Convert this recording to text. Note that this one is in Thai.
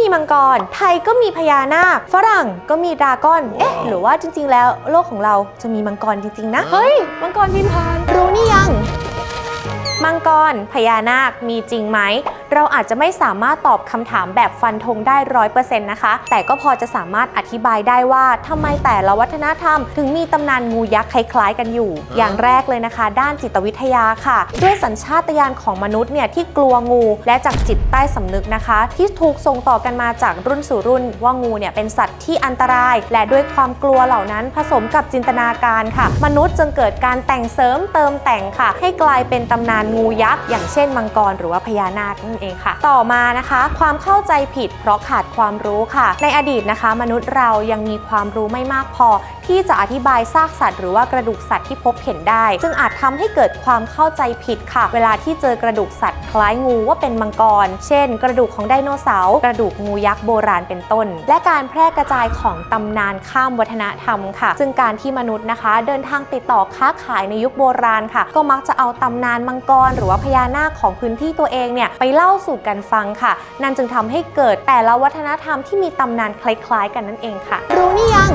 มีมังกร ไทยก็มีพญานาค ฝรั่งก็มีดราก้อน เอ๊ะ หรือว่าจริง ๆ แล้วโลกของเราจะมีมังกรจริง ๆ นะ เฮ้ย มังกรบินผ่าน รู้นี่ยัง มังกร พญานาค มีจริงไหม เราอาจจะไม่สามารถตอบคำถามแบบฟันธงได้ร้อยเปอร์เซ็นต์นะคะ แต่ก็พอจะสามารถอธิบายได้ว่าทำไมแต่ละวัฒนธรรม ถึงมีตำนานงูยักษ์คล้ายๆ กันอยู่ อย่างแรกเลยนะคะ ด้านจิตวิทยาค่ะ ด้วยสัญชาตญาณของมนุษย์เนี่ยที่กลัวงู และจากจิตใต้สำนึกนะคะ ที่ถูกส่งต่อกันมาจากรุ่นสู่รุ่น ว่างูเนี่ยเป็นสัตว์ที่อันตราย และด้วยความกลัวเหล่านั้นผสมกับจินตนาการค่ะ มนุษย์จึงเกิดการแต่งเสริมเติมแต่งค่ะ ให้กลายเป็นตำนานงูยักษ์อย่างเช่นมังกรหรือว่าพญานาคนเองค่ะ ต่อมานะคะ ความเข้าใจผิด เพราะขาดความรู้ค่ะ ในอดีตนะคะ มนุษย์เรายังมีความรู้ไม่มากพอ ที่จะอธิบายซากสัตว์หรือว่ากระดูกสัตว์ที่พบเห็นได้ จึงอาจทำให้เกิดความเข้าใจผิดค่ะ เวลาที่เจอกระดูกสัตว์คล้ายงูว่าเป็นมังกร เช่น กระดูกของไดโนเสาร์กระดูกงูยักษ์โบราณเป็นต้น และการแพร่กระจายของตำนานข้ามวัฒนธรรมค่ะ ซึ่งการที่มนุษย์นะคะ เดินทางติดต่อค้าขายในยุคโบราณค่ะ ก็มักจะเอาตำนานมังกร หรือว่าพญานาคของพื้นที่ตัวเองเนี่ยไปเล่าล่าสู่กันฟังค่ะ นั่นจึงทำให้เกิดแต่ละวัฒนธรรมที่มีตำนานคล้ายๆ กันนั่นเองค่ะ รู้นี่ยัง